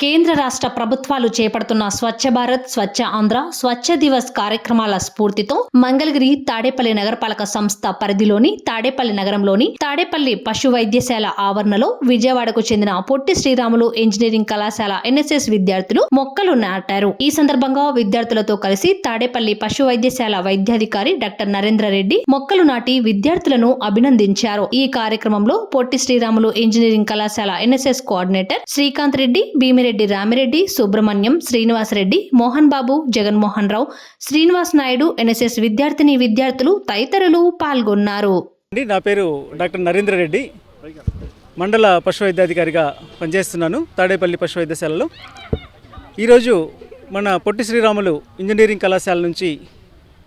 కేంద్ర రాష్ట్ర ప్రభుత్వాలు చేపడుతున్న స్వచ్ఛ భారత్ స్వచ్ఛ ఆంధ్ర స్వచ్ఛ దివస్ కార్యక్రమాల స్ఫూర్తితో మంగళగిరి తాడేపల్లి నగరపాలక సంస్థ పరిధిలోని తాడేపల్లి నగరంలోని తాడేపల్లి పశు వైద్యశాల ఆవరణలో విజయవాడకు చెందిన పొట్టి శ్రీరాములు ఇంజనీరింగ్ కళాశాల ఎన్ఎస్ఎస్ విద్యార్థులు మొక్కలు నాటారు. ఈ సందర్భంగా విద్యార్థులతో కలిసి తాడేపల్లి పశు వైద్యశాల వైద్యాధికారి డాక్టర్ నరేంద్ర రెడ్డి మొక్కలు నాటి విద్యార్థులను అభినందించారు. ఈ కార్యక్రమంలో పొట్టి శ్రీరాములు ఇంజనీరింగ్ కళాశాల NSS coordinator Srikanth Reddy Bhimireddy Ramireddy Subrahmanyam Srinivas Reddy Mohan Babu Jaganmohan Rao Srinivas Naidu NSS విద్యార్థిని విద్యార్థులు తదితరులు పాల్గొన్నారు. అండి నా పేరు డాక్టర్ నరేంద్ర రెడ్డి. మండల పశు వైద్యాధికారిగా పనిచేస్తున్నాను తాడేపల్లి పశు వైద్యశాలలో. ఈరోజు మన పొట్టి శ్రీరాములు ఇంజనీరింగ్ కళాశాల నుంచి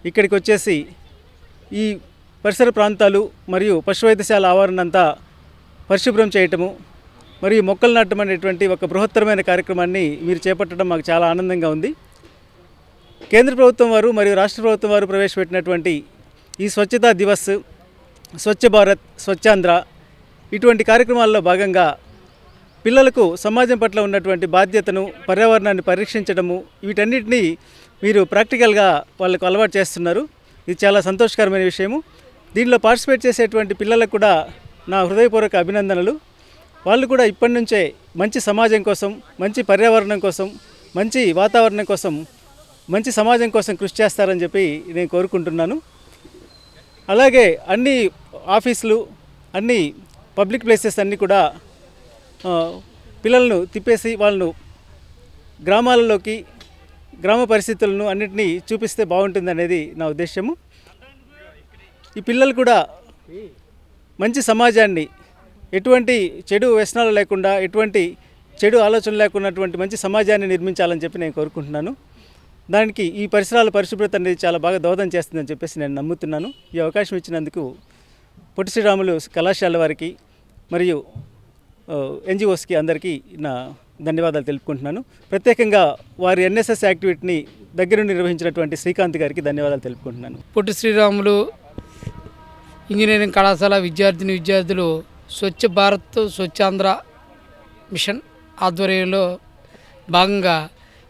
ఇక్కడికి వచ్చేసి ఈ పరిసర ప్రాంతాలు మరియు పశు వైద్యశాల ఆవరణ అంతా పరిశుభ్రం చేయటము మరియు మొక్కలు నాటడం అనేటువంటి ఒక బృహత్తరమైన కార్యక్రమాన్ని మీరు చేపట్టడం మాకు చాలా ఆనందంగా ఉంది. కేంద్ర ప్రభుత్వం వారు మరియు రాష్ట్ర ప్రభుత్వం వారు ప్రవేశపెట్టినటువంటి ఈ స్వచ్ఛతా దివస్ స్వచ్ఛ భారత్ స్వచ్ఛాంధ్ర ఇటువంటి కార్యక్రమాల్లో భాగంగా పిల్లలకు సమాజం పట్ల ఉన్నటువంటి బాధ్యతను పర్యావరణాన్ని పరీక్షించడము వీటన్నిటినీ మీరు ప్రాక్టికల్గా వాళ్ళకు అలవాటు చేస్తున్నారు. ఇది చాలా సంతోషకరమైన విషయము. దీనిలో పార్టిసిపేట్ చేసేటువంటి పిల్లలకు కూడా నా హృదయపూర్వక అభినందనలు. వాళ్ళు కూడా ఇప్పటి నుంచే మంచి సమాజం కోసం మంచి పర్యావరణం కోసం మంచి వాతావరణం కోసం మంచి సమాజం కోసం కృషి చేస్తారని చెప్పి నేను కోరుకుంటున్నాను. అలాగే అన్ని ఆఫీసులు అన్ని పబ్లిక్ ప్లేసెస్ అన్నీ కూడా పిల్లలను తిప్పేసి వాళ్ళను గ్రామాలలోకి గ్రామ పరిస్థితులను అన్నిటినీ చూపిస్తే బాగుంటుంది అనేది నా ఉద్దేశము ఈ పిల్లలు కూడా మంచి సమాజాన్ని ఎటువంటి చెడు వ్యసనాలు లేకుండా ఎటువంటి చెడు ఆలోచన లేకున్నటువంటి మంచి సమాజాన్ని నిర్మించాలని చెప్పి నేను కోరుకుంటున్నాను. దానికి ఈ పరిసరాల పరిశుభ్రత అనేది చాలా బాగా దోహదం చేస్తుందని చెప్పేసి నేను నమ్ముతున్నాను. ఈ అవకాశం ఇచ్చినందుకు పొట్టి శ్రీరాములు కళాశాల వారికి మరియు ఎన్జిఓస్కి అందరికీ నా ధన్యవాదాలు తెలుపుకుంటున్నాను. ప్రత్యేకంగా వారి ఎన్ఎస్ఎస్ యాక్టివిటీని దగ్గరుండి నిర్వహించినటువంటి శ్రీకాంత్ గారికి ధన్యవాదాలు తెలుపుకుంటున్నాను. పొట్టి శ్రీరాములు ఇంజనీరింగ్ కళాశాల విద్యార్థిని విద్యార్థులు స్వచ్ఛ భారత్ స్వచ్ఛాంధ్ర మిషన్ ఆధ్వర్యంలో భాగంగా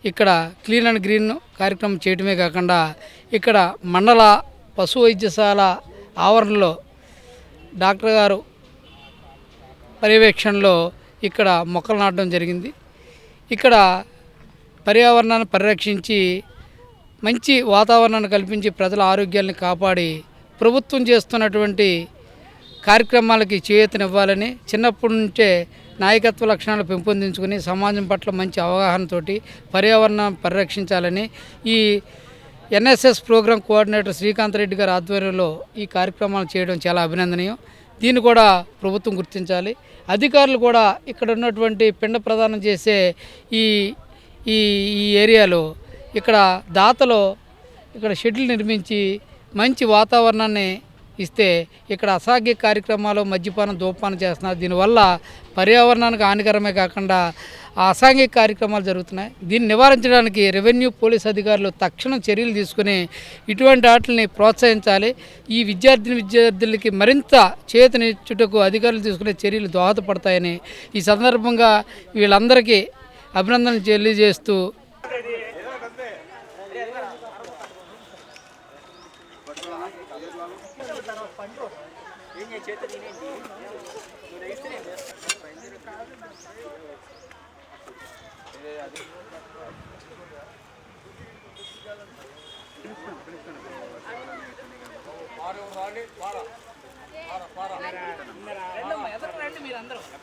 ఇక్కడ క్లీన్ అండ్ గ్రీన్ కార్యక్రమం చేయటమే కాకుండా ఇక్కడ మండల పశు వైద్యశాల ఆవరణలో డాక్టర్ గారు పర్యవేక్షణలో ఇక్కడ మొక్కలు నాటడం జరిగింది. ఇక్కడ పర్యావరణాన్ని పరిరక్షించి మంచి వాతావరణాన్ని కల్పించి ప్రజల ఆరోగ్యాన్ని కాపాడి ప్రభుత్వం చేస్తున్నటువంటి కార్యక్రమాలకి చేయూతనివ్వాలని చిన్నప్పటి నుంచే నాయకత్వ లక్షణాలు పెంపొందించుకుని సమాజం పట్ల మంచి అవగాహనతోటి పర్యావరణం పరిరక్షించాలని ఈ NSS program coordinator Srikanth Reddy గారి ఆధ్వర్యంలో ఈ కార్యక్రమాలు చేయడం చాలా అభినందనీయం. దీన్ని కూడా ప్రభుత్వం గుర్తించాలి. అధికారులు కూడా ఇక్కడ ఉన్నటువంటి పిండ ప్రదానం చేసే ఈ ఈ ఈ ఏరియాలో ఇక్కడ దాతలో ఇక్కడ షెడ్లు నిర్మించి మంచి వాతావరణాన్ని ఇస్తే ఇక్కడ అసాధ్య కార్యక్రమాలు మద్యపానం ధూపానం చేస్తున్నారు. దీనివల్ల పర్యావరణానికి హానికరమే కాకుండా అసాంఘిక కార్యక్రమాలు జరుగుతున్నాయి. దీన్ని నివారించడానికి రెవెన్యూ పోలీస్ అధికారులు తక్షణం చర్యలు తీసుకుని ఇటువంటి వాటిని ప్రోత్సహించాలి. ఈ విద్యార్థిని విద్యార్థులకి మరింత చేతనిచ్చుటకు అధికారులు తీసుకునే చర్యలు దోహదపడతాయని ఈ సందర్భంగా వీళ్ళందరికీ అభినందనలు తెలియజేస్తూ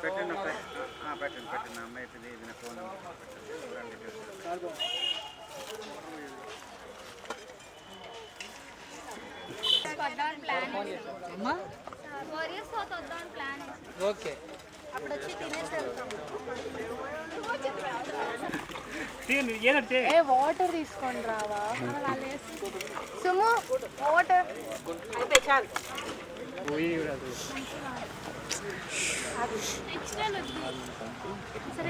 పెట్టండి ఒక- ఆ, పెట్టండి పెట్టండి. అమ్మాయి ఇది ఇది ఫోన్ నెంబర్. పెట్టండి ఫోర్ ఇయర్స్ తర్వాత వద్దామని ప్లాన్ ఓకే అప్పుడు వచ్చి తినేసి వెళ్తాం ఏ వాటర్ తీసుకొని రావా సుము వాటర్ అయితే చాలు నెక్స్ట్ టైం వద్దు సరే